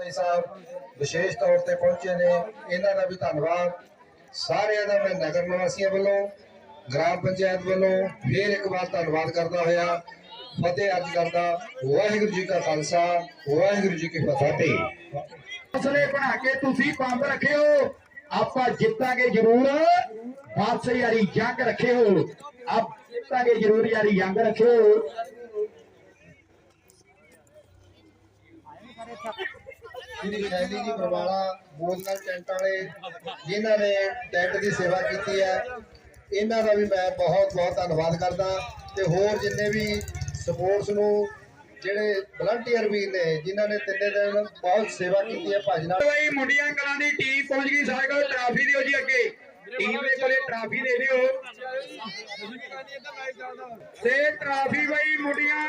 ਭਾਈ ਸਾਹਿਬ, ਵਿਸ਼ੇਸ਼ ਤੌਰ ਤੇ ਪਹੁੰਚੇ ਨੇ। ਇਹਨਾਂ ਦਾ ਵੀ ਧੰਨਵਾਦ। ਸਾਰਿਆਂ ਦਾ ਮੈਂ ਨਗਰ ਨਿਵਾਸੀਆਂ ਵੱਲੋਂ, ਗ੍ਰਾਮ ਪੰਚਾਇਤ ਵੱਲੋਂ ਫੇਰ ਇੱਕ ਵਾਰ ਧੰਨਵਾਦ ਕਰਦਾ ਹੋਇਆ। ਫਤਿਹ ਅੱਜ ਕਰਦਾ, ਵਾਹਿਗੁਰੂ ਜੀ ਕਾ ਖਾਲਸਾ, ਵਾਹਿਗੁਰੂ ਜੀ ਕੀ ਫਤਿਹ। ਹੌਸਲੇ ਬਣਾ ਕੇ ਤੁਸੀਂ ਪੰਪ ਰੱਖਿਓ। ਆਪਾਂ ਜਿੱਤਾਂਗੇ ਜ਼ਰੂਰ। ਬਸ ਯਾਰੀ ਜੰਗ ਰੱਖਿਓ। ਆਪ ਜਿੱਤਾਂਗੇ ਜ਼ਰੂਰ ਯਾਰੀ ਜੰਗ ਰੱਖਿਓ। ਸ਼੍ਰੀ ਸ਼ੈਲੀ ਜੀ, ਬਰਵਾਲਾ ਬੋਲਨਲ ਟੈਂਟ ਵਾਲੇ, ਜਿਨ੍ਹਾਂ ਨੇ ਟੈਂਟ ਦੀ ਸੇਵਾ ਕੀਤੀ ਹੈ, ਇਹਨਾਂ ਦਾ ਵੀ ਮੈਂ ਬਹੁਤ ਬਹੁਤ ਧੰਨਵਾਦ ਕਰਦਾ। ਤੇ ਹੋਰ ਜਿੰਨੇ ਵੀ ਸਪੋਰਟਸ ਨੂੰ, ਜਿਹੜੇ ਵਲੰਟੀਅਰ ਵੀ ਨੇ, ਜਿਨ੍ਹਾਂ ਨੇ ਤਿੰਨੇ ਦਿਨ ਬਹੁਤ ਸੇਵਾ ਕੀਤੀ ਹੈ ਭੱਜ ਬਈ, ਮੁੰਡੀਆਂ ਕਲਾਂ ਦੀ ਟੀਮ ਪਹੁੰਚ ਗਈ ਸਾਡੇ ਕੋਲ ਟਰਾਫੀ ਦਿਓ ਜੀ ਅੱਗੇ। ਟੀਮ ਦੇ ਕੋਲੇ ਟਰਾਫੀ ਦੇ ਦਿਓ। ਤੇ ਟਰਾਫੀ ਬਈ, ਮੁੰਡੀਆਂ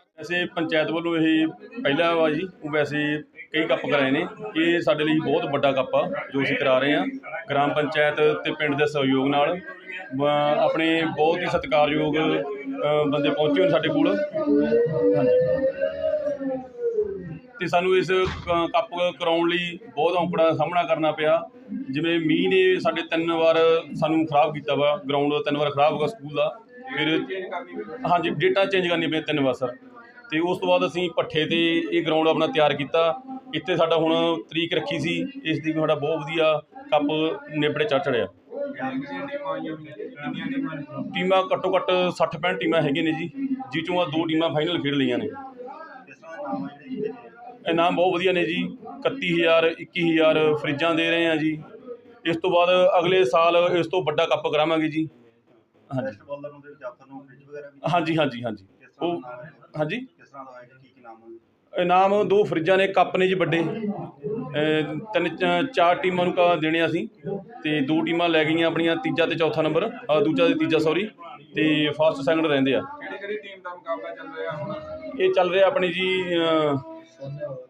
ਵੈਸੇ ਪੰਚਾਇਤ ਵੱਲੋਂ ਇਹ ਪਹਿਲਾ ਵਾ ਜੀ ਉਹ ਵੈਸੇ ਕਈ ਕੱਪ ਕਰਾਏ ਨੇ। ਇਹ ਸਾਡੇ ਲਈ ਬਹੁਤ ਵੱਡਾ ਕੱਪ ਆ, ਜੋ ਅਸੀਂ ਕਰਾ ਰਹੇ ਹਾਂ। ਗ੍ਰਾਮ ਪੰਚਾਇਤ ਤੇ ਪਿੰਡ ਦੇ ਸਹਿਯੋਗ ਨਾਲ ਆਪਣੇ ਬਹੁਤ ਹੀ ਸਤਿਕਾਰਯੋਗ ਬੰਦੇ ਪਹੁੰਚੇ ਹੋਏ ਸਾਡੇ ਕੋਲ। ਹਾਂਜੀ। ਤੇ ਸਾਨੂੰ ਇਸ ਕ- ਕੱਪ ਕਰਾਉਣ ਲਈ ਬਹੁਤ ਔਂਕੜਾਂ ਦਾ ਸਾਹਮਣਾ ਕਰਨਾ ਪਿਆ। ਜਿਵੇਂ ਮੀਂਹ ਨੇ ਸਾਡੇ ਤਿੰਨ ਵਾਰ ਸਾਨੂੰ ਖਰਾਬ ਕੀਤਾ ਵਾ, ਗਰਾਊਂਡ ਤਿੰਨ ਵਾਰ ਖਰਾਬ ਹੋ ਗਿਆ ਸਕੂਲ ਦਾ। ਫਿਰ ਹਾਂਜੀ, ਡੇਟਾ ਚੇਂਜ ਕਰਨੀ ਪਈ ਤਿੰਨ ਵਾਰ, ਸਰ। ਤੇ ਉਸ ਤੋਂ ਬਾਅਦ ਅਸੀਂ ਪੱਠੇ ਤੇ ਇਹ ਗਰਾਊਂਡ ਆਪਣਾ ਤਿਆਰ ਕੀਤਾ। ਇੱਥੇ ਸਾਡਾ ਹੁਣ ਤਰੀਕ ਰੱਖੀ ਸੀ। ਇਸ ਦੀ ਸਾਡਾ ਬਹੁਤ ਵਧੀਆ ਕੱਪ ਨੇਪੜੇ ਚੜ੍ਹ ਚੜਿਆ ਟੀਮਾਂ ਘੱਟੋ ਘੱਟ 60 65 ਟੀਮਾਂ ਹੈਗੀਆਂ ਨੇ ਜੀ ਜਿਹ ਚੋਂ ਆ ਦੋ ਟੀਮਾਂ ਫਾਈਨਲ ਖੇਡ ਲਈਆਂ ਨੇ। ਇਨਾਮ ਬਹੁਤ ਵਧੀਆ ਨੇ ਜੀ। 31000 21000 ਫਰਿੱਜਾਂ ਦੇ ਰਹੇ ਆ ਜੀ। ਇਸ ਤੋਂ ਬਾਅਦ ਅਗਲੇ ਸਾਲ ਇਸ ਤੋਂ ਵੱਡਾ ਕੱਪ ਕਰਾਵਾਂਗੇ ਜੀ। ਹਾਂਜੀ। ਹਾਂਜੀ ਹਾਂਜੀ ਹਾਂਜੀ। ਉਹ ਹਾਂਜੀ? ਤਰ੍ਹਾਂ ਦਾ ਹੋਏਗਾ ਕੀ ਕੀ ਨਾਮ ਹੋਣਗੇ ਇਨਾਮ ਦੋ ਫਰਿੱਜਾਂ ਨੇ ਕੱਪ ਨੇ ਜੀ ਵੱਡੇ। ਅਹ ਤਿੰਨ ਚ- ਚਾਰ ਟੀਮਾਂ ਨੂੰ ਕ- ਦੇਣੇ ਆ ਅਸੀਂ ਤੇ ਦੋ ਟੀਮਾਂ ਲੈ ਗਈਆਂ ਆਪਣੀਆਂ ਤੀਜਾ ਤੇ ਚੌਥਾ ਨੰਬਰ ਅ, ਦੂਜਾ ਤੇ ਤੀਜਾ ਸੌਰੀ ਤੇ ਫਸਟ ਸੈਕੰਡ ਰਹਿੰਦੇ ਆ। ਕਿਹੜੀ ਕਿਹੜੀ ਟੀਮ ਦਾ ਮੁਕਾਬਲਾ ਚੱਲ ਰਿਹਾ ਹੁਣ? ਇਹ ਚੱਲ ਰਿਹਾ ਆਪਣੇ ਜੀ ਅ,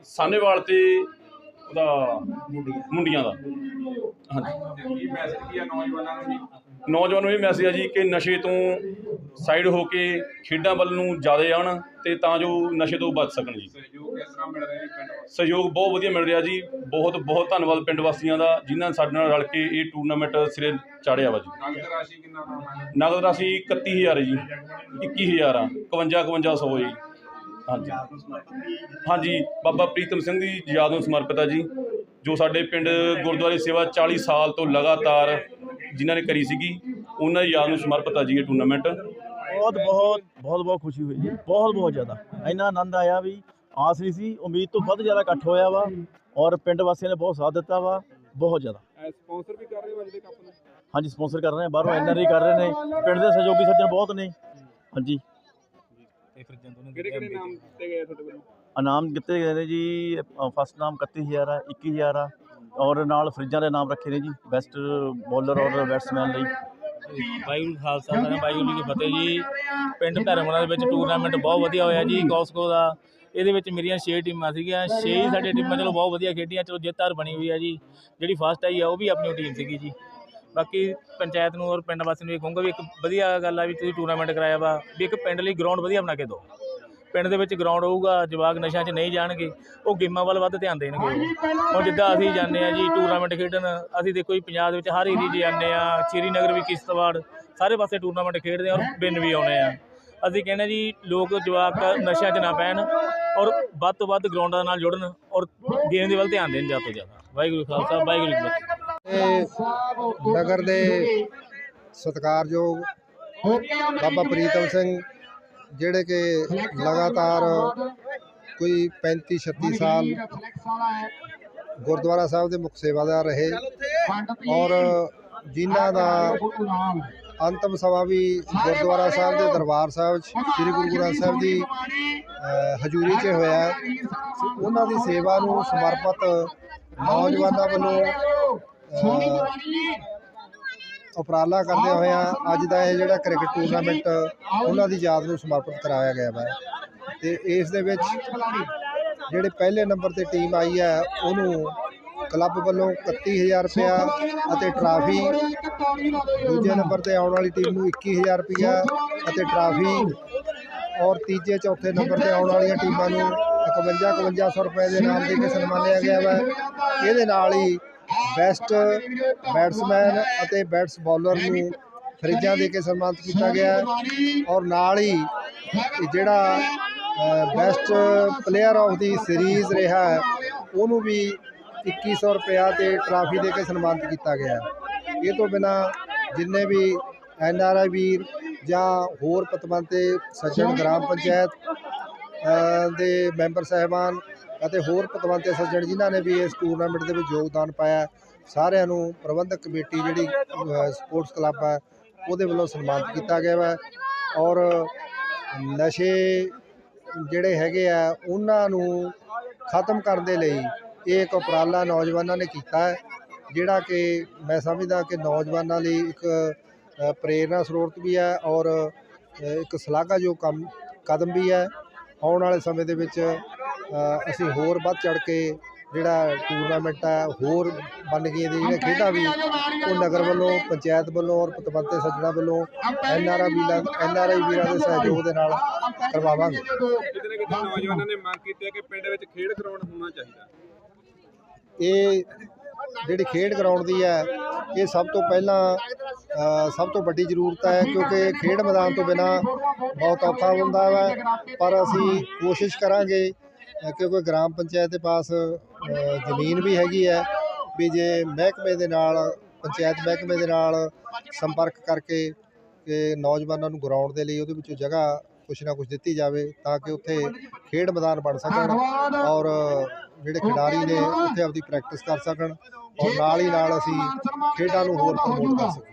ਸਾਹਨੇਵਾਲ ਤੇ ਉਹਦਾ ਮੁੰਡੀਆਂ ਦਾ। ਹਾਂਜੀ। ਤੇ ਕੀ ਮੈਸੇਜ ਕੀ ਆ ਨੌਜਵਾਨਾਂ ਨੂੰ ਜੀ? ਨੌਜਵਾਨ ਨੂੰ ਇਹ ਮੈਸੇਜ ਆ ਜੀ ਕਿ ਨਸ਼ੇ ਤੋਂ ਸਾਈਡ ਹੋ ਕੇ ਖੇਡਾਂ ਵੱਲ ਨੂੰ ਜ਼ਿਆਦਾ ਆਉਣ ਤੇ ਤਾਂ ਜੋ ਨਸ਼ੇ ਤੋਂ ਬਚ ਸਕਣ ਜੀ। ਸਹਿਯੋਗ ਕਿਸ ਤਰ੍ਹਾਂ ਮਿਲ ਰਿਹਾ ਹੈ ਪਿੰਡ ਵਾਸਤੇ ਸਹਿਯੋਗ ਬਹੁਤ ਵਧੀਆ ਮਿਲ ਰਿਹਾ ਜੀ। ਬਹੁਤ ਬਹੁਤ ਧੰਨਵਾਦ ਪਿੰਡ ਵਾਸੀਆਂ ਦਾ ਜਿਨ੍ਹਾਂ ਨੇ ਸਾਡੇ ਨਾਲ ਰਲ ਕੇ ਇਹ ਟੂਰਨਾਮੈਂਟ ਸਿਰੇ ਚਾੜਿਆ ਵਾ ਜੀ। ਨਗਦ ਰਾਸ਼ੀ ਕਿੰਨਾ ਨਾਮ ਹੈ? ਨਗਦ ਰਾਸ਼ੀ 31000 ਹੈ ਜੀ। 21000 ਆ। 51 5100 ਜੀ। ਹਾਂਜੀ। ਹਾਂਜੀ ਬਾਬਾ ਪ੍ਰੀਤਮ ਸਿੰਘ ਦੀ ਯਾਦ ਨੂੰ ਸਮਰਪਿਤ ਆ ਜੀ ਜੋ ਸਾਡੇ ਪਿੰਡ ਗੁਰਦੁਆਰੇ ਸੇਵਾ 40 ਸਾਲ ਤੋਂ ਲਗਾਤਾਰ ਜਿਨ੍ਹਾਂ ਨੇ ਕਰੀ ਸੀਗੀ ਉਹਨਾਂ ਦੀ ਯਾਦ ਨੂੰ ਸਮਰਪਿਤ ਆ ਜੀ ਇਹ ਟੂਰਨਾਮੈਂਟ। ਬਹੁਤ ਬਹੁਤ ਬਹੁਤ ਬਹੁਤ ਖੁਸ਼ੀ ਹੋਈ ਜੀ। ਬਹੁਤ ਬਹੁਤ ਜ਼ਿਆਦਾ। ਇੰਨਾ ਆਨੰਦ ਆਇਆ ਵੀ ਆਸ ਨਹੀਂ ਸੀ। ਉਮੀਦ ਤੋਂ ਵੱਧ ਜ਼ਿਆਦਾ ਇਕੱਠ ਹੋਇਆ ਵਾ ਔਰ ਪਿੰਡ ਵਾਸੀਆਂ ਨੇ ਬਹੁਤ ਸਾਥ ਦਿੱਤਾ ਵਾ। ਬਹੁਤ ਜ਼ਿਆਦਾ। ਸਪਾਂਸਰ ਵੀ ਕਰ ਰਹੇ ਹੋ ਅੱਜ ਦੇ ਕੱਪ ਨੂੰ? ਹਾਂਜੀ ਸਪਾਂਸਰ ਕਰ ਰਹੇ ਨੇ ਬਾਹਰੋਂ ਐਨਆਰਆਈ ਕਰ ਰਹੇ ਨੇ। ਪਿੰਡ ਦੇ ਸਹਿਯੋਗੀ ਸੱਜਣ ਬਹੁਤ ਨੇ। ਹਾਂਜੀ। ਕਿਹੜੇ ਕਿਹੜੇ ਨਾਮ ਦਿੱਤੇ ਗਏ ਤੁਹਾਡੇ ਵੱਲੋਂ? ਇਨਾਮ ਦਿੱਤੇ ਗਏ ਨੇ ਜੀ। ਫਸਟ ਨਾਮ 31000 ਆ 21000 ਆ। ਔਰ ਨਾਲ ਫਰਿੱਜਾਂ ਦੇ ਨਾਮ ਰੱਖੇ ਨੇ ਜੀ। ਬੈਸਟ ਬੋਲਰ ਔਰ ਬੈਟਸਮੈਨ ਲਈ। ਵਾਹਿਗੁਰੂ ਖਾਲਸਾ ਸਾਹਿਬ ਵਾਹਿਗੁਰੂ ਜੀ ਕੀ ਫਤਿਹ ਜੀ। ਪਿੰਡ ਧਰਮਣਾ ਦੇ ਵਿੱਚ ਟੂਰਨਾਮੈਂਟ ਬਹੁਤ ਵਧੀਆ ਹੋਇਆ ਜੀ, ਕੌਸਕੋ ਦਾ। ਇਹਦੇ ਵਿੱਚ ਮੇਰੀਆਂ 6 ਟੀਮਾਂ ਸੀਗੀਆਂ। 6 ਹੀ ਸਾਡੀਆਂ ਟੀਮਾਂ ਚਲੋ ਬਹੁਤ ਵਧੀਆ ਖੇਡੀਆਂ। ਚਲੋ ਜਿੱਤ ਹਾਰ ਬਣੀ ਹੋਈ ਆ ਜੀ। ਜਿਹੜੀ ਫਸਟ ਆਈ ਆ, ਉਹ ਵੀ ਆਪਣੀ ਟੀਮ ਸੀਗੀ ਜੀ। ਬਾਕੀ ਪੰਚਾਇਤ ਨੂੰ ਔਰ ਪਿੰਡ ਵਾਸੀਆਂ ਨੂੰ ਇਹ ਕਹੂੰਗਾ ਵੀ ਇੱਕ ਵਧੀਆ ਗੱਲ ਆ ਵੀ ਤੁਸੀਂ ਟੂਰਨਾਮੈਂਟ ਕਰਾਇਆ ਵਾ, ਵੀ ਇੱਕ ਪਿੰਡ ਲਈ ਗਰਾਊਂਡ ਵਧੀਆ ਬਣਾ ਕੇ ਦਿਓ। ਪਿੰਡ ਦੇ ਵਿੱਚ ਗਰਾਊਂਡ ਹੋਊਗਾ ਜਵਾਗ ਨਸ਼ਿਆਂ 'ਚ ਨਹੀਂ ਜਾਣਗੇ ਉਹ ਗੇਮਾਂ ਵੱਲ ਵੱਧ ਧਿਆਨ ਦੇਣਗੇ। ਹੁਣ ਜਿੱਦਾਂ ਅਸੀਂ ਜਾਂਦੇ ਆ ਜੀ ਟੂਰਨਾਮੈਂਟ ਖੇਡਣ ਅਸੀਂ ਦੇਖੋ ਜੀ ਪੰਜਾਬ ਦੇ ਵਿੱਚ ਹਰ ਏਰੀਏ 'ਚ ਜਾਂਦੇ ਆ ਸ਼੍ਰੀਨਗਰ ਵੀ ਕਿਸ਼ਤਵਾੜ ਸਾਰੇ ਪਾਸੇ ਟੂਰਨਾਮੈਂਟ ਖੇਡਦੇ ਆ ਔਰ ਵਿਨ ਵੀ ਆਉਣੇ ਆ ਅਸੀਂ ਕਹਿੰਦੇ ਜੀ ਲੋਕ ਜਵਾਕ ਨਸ਼ਿਆਂ 'ਚ ਨਾ ਪੈਣ ਔਰ ਵੱਧ ਤੋਂ ਵੱਧ ਗਰਾਊਂਡਾਂ ਨਾਲ ਜੁੜਨ ਔਰ ਗੇਮ ਦੇ ਵੱਲ ਧਿਆਨ ਦੇਣ ਜ਼ਿਆਦਾ ਤੋਂ ਜ਼ਿਆਦਾ। ਵਾਹਿਗੁਰੂ ਖਾਲਸਾ ਵਾਹਿਗੁਰੂ ਜੀ ਨਗਰ ਦੇ ਸਤਿਕਾਰਯੋਗ ਬਾਬਾ ਪ੍ਰੀਤਮ ਸਿੰਘ ਜਿਹੜੇ ਕਿ ਲਗਾਤਾਰ ਕੋਈ 35 36 ਸਾਲ ਗੁਰਦੁਆਰਾ ਸਾਹਿਬ ਦੇ ਮੁਖ ਸੇਵਾਦਾਰ ਰਹੇ ਔਰ ਜਿਨ੍ਹਾਂ ਦਾ ਅੰਤਮ ਸਭਾ ਵੀ ਗੁਰਦੁਆਰਾ ਸਾਹਿਬ ਦੇ ਦਰਬਾਰ ਸਾਹਿਬ 'ਚ, ਸ੍ਰੀ ਗੁਰੂ ਗ੍ਰੰਥ ਸਾਹਿਬ ਦੀ ਹਜ਼ੂਰੀ 'ਚ ਹੋਇਆ ਉਹਨਾਂ ਦੀ ਸੇਵਾ ਨੂੰ ਸਮਰਪਿਤ ਨੌਜਵਾਨਾਂ ਵੱਲੋਂ ਉਪਰਾਲਾ ਕਰਦੇ ਹੋਏ ਆ, ਅੱਜ ਦਾ ਇਹ ਜਿਹੜਾ ਕ੍ਰਿਕਟ ਟੂਰਨਾਮੈਂਟ, ਉਹਨਾਂ ਦੀ ਯਾਦ ਨੂੰ ਸਮਰਪਿਤ ਕਰਾਇਆ ਗਿਆ ਵਾ। ਤੇ ਇਸ ਦੇ ਵਿੱਚ ਜਿਹੜੇ ਪਹਿਲੇ ਨੰਬਰ ਤੇ ਟੀਮ ਆਈ ਹੈ, ਉਹਨੂੰ ਕਲੱਬ ਵੱਲੋਂ 31000 ਰੁਪਇਆ ਅਤੇ ਟਰਾਫੀ, ਦੂਜੇ ਨੰਬਰ ਤੇ ਆਉਣ ਵਾਲੀ ਟੀਮ ਨੂੰ 21000 ਰੁਪਇਆ ਅਤੇ ਟਰਾਫੀ, ਔਰ ਤੀਜੇ, ਚੌਥੇ ਨੰਬਰ ਤੇ ਆਉਣ ਵਾਲੀਆਂ ਟੀਮਾਂ ਨੂੰ 51 5100 ਰੁਪਏ ਦੇ ਨਾਲ ਦੇ ਕੇ ਸਨਮਾਨਿਆ ਗਿਆ ਵਾ। ਇਹਦੇ ਨਾਲ ਹੀ ਬੈਸਟ ਬੈਟਸਮੈਨ ਅਤੇ ਬੈਟਸ ਬੌਲਰ ਨੂੰ ਫਰਿੱਜਾਂ ਦੇ ਕੇ ਸਨਮਾਨਿਤ ਕੀਤਾ ਗਿਆ ਔਰ ਨਾਲ ਹੀ ਜਿਹੜਾ best player of the series ਰਿਹਾ ਹੈ, ਉਹਨੂੰ ਵੀ 2100 ਰੁਪਇਆ ਤੇ ਟਰਾਫੀ ਦੇ ਕੇ ਸਨਮਾਨਿਤ ਕੀਤਾ ਗਿਆ ਇਹ ਤੋਂ ਬਿਨਾ ਜਿੰਨੇ ਵੀ ਐਨ ਆਰ ਆਈ ਵੀਰ ਜਾਂ ਹੋਰ ਪਤਵੰਤੇ, ਸੱਜਣ ਗ੍ਰਾਮ ਪੰਚਾਇਤ ਦੇ ਮੈਂਬਰ ਸਾਹਿਬਾਨ ਅਤੇ ਹੋਰ ਪਤਵੰਤੇ ਸੱਜਣ ਜਿਨ੍ਹਾਂ ਨੇ ਵੀ ਇਸ ਟੂਰਨਾਮੈਂਟ ਦੇ ਵਿੱਚ ਯੋਗਦਾਨ ਪਾਇਆ ਸਾਰਿਆਂ ਨੂੰ ਪ੍ਰਬੰਧਕ ਕਮੇਟੀ ਜਿਹੜੀ ਸਪੋਰਟਸ ਕਲੱਬ ਹੈ ਉਹਦੇ ਵੱਲੋਂ ਸਨਮਾਨਿਤ ਕੀਤਾ ਗਿਆ ਹੈ ਔਰ ਨਸ਼ੇ ਜਿਹੜੇ ਹੈਗੇ ਆ ਉਹਨਾਂ ਨੂੰ ਖਤਮ ਕਰਨ ਦੇ ਲਈ ਇਹ ਇੱਕ ਉਪਰਾਲਾ ਨੌਜਵਾਨਾਂ ਨੇ ਕੀਤਾ ਹੈ ਜਿਹੜਾ ਕਿ ਮੈਂ ਸਮਝਦਾ ਕਿ ਨੌਜਵਾਨਾਂ ਲਈ ਇੱਕ ਅ, ਪ੍ਰੇਰਨਾ ਸਰੋਤ ਵੀ ਹੈ ਔਰ ਇੱਕ ਸ਼ਲਾਘਾਯੋਗ ਕੰਮ ਕਦਮ ਵੀ ਹੈ। ਆਉਣ ਵਾਲੇ ਸਮੇਂ ਦੇ ਵਿੱਚ ਅਸੀਂ ਹੋਰ ਵੱਧ ਚੜ ਕੇ ਜਿਹੜਾ ਟੂਰਨਾਮੈਂਟ ਹੈ ਹੋਰ ਬਣ ਗਈਆਂ ਦੀ ਜਿਹੜੀਆਂ ਖੇਡਾਂ ਵੀ ਉਹ ਨਗਰ ਵੱਲੋਂ ਪੰਚਾਇਤ ਵੱਲੋਂ ਔਰ ਪਤਵੰਤੇ ਸੱਜਣਾ ਵੱਲੋਂ ਐਨ ਆਰ ਆਈ ਵੀਰਾਂ ਐਨ ਆਰ ਆਈ ਵੀਰਾਂ ਦੇ ਸਹਿਯੋਗ ਦੇ ਨਾਲ ਕਰਵਾਵਾਂਗੇ। ਕਿਤੇ ਨਾ ਕਿਤੇ ਨੌਜਵਾਨਾਂ ਨੇ ਮੰਗ ਕੀਤੀ ਹੈ ਕਿ ਪਿੰਡ ਵਿੱਚ ਖੇਡ ਗਰਾਊਂਡ ਹੋਣਾ ਚਾਹੀਦਾ। ਇਹ ਜਿਹੜੀ ਖੇਡ ਗਰਾਊਂਡ ਦੀ ਹੈ ਇਹ ਸਭ ਤੋਂ ਪਹਿਲਾਂ ਸਭ ਤੋਂ ਵੱਡੀ ਜ਼ਰੂਰਤ ਹੈ ਕਿਉਂਕਿ ਖੇਡ ਮੈਦਾਨ ਤੋਂ ਬਿਨਾ ਬਹੁਤ ਔਖਾ ਹੁੰਦਾ ਵਾ ਪਰ ਅਸੀਂ ਕੋਸ਼ਿਸ਼ ਕਰਾਂਗੇ ਕਿਉਂਕਿ ਗ੍ਰਾਮ ਪੰਚਾਇਤ ਦੇ ਪਾਸ ਜ਼ਮੀਨ ਵੀ ਹੈਗੀ ਹੈ, ਵੀ ਜੇ ਮਹਿਕਮੇ ਦੇ ਨਾਲ, ਪੰਚਾਇਤ ਮਹਿਕਮੇ ਦੇ ਨਾਲ ਸੰਪਰਕ ਕਰਕੇ ਕਿ ਨੌਜਵਾਨਾਂ ਨੂੰ ਗਰਾਊਂਡ ਦੇ ਲਈ ਉਹਦੇ ਵਿੱਚੋਂ ਜਗ੍ਹਾ ਕੁਛ ਨਾ ਕੁਛ ਦਿੱਤੀ ਜਾਵੇ ਤਾਂ ਕਿ ਉੱਥੇ ਖੇਡ ਮੈਦਾਨ ਬਣ ਸਕਣ ਔਰ ਜਿਹੜੇ ਖਿਡਾਰੀ ਨੇ ਉੱਥੇ ਆਪਦੀ ਪ੍ਰੈਕਟਿਸ ਕਰ ਸਕਣ ਔਰ ਨਾਲ ਹੀ ਨਾਲ ਅਸੀਂ ਖੇਡਾਂ ਨੂੰ ਹੋਰ ਪ੍ਰਮੋਟ ਕਰ ਸਕੀਏ।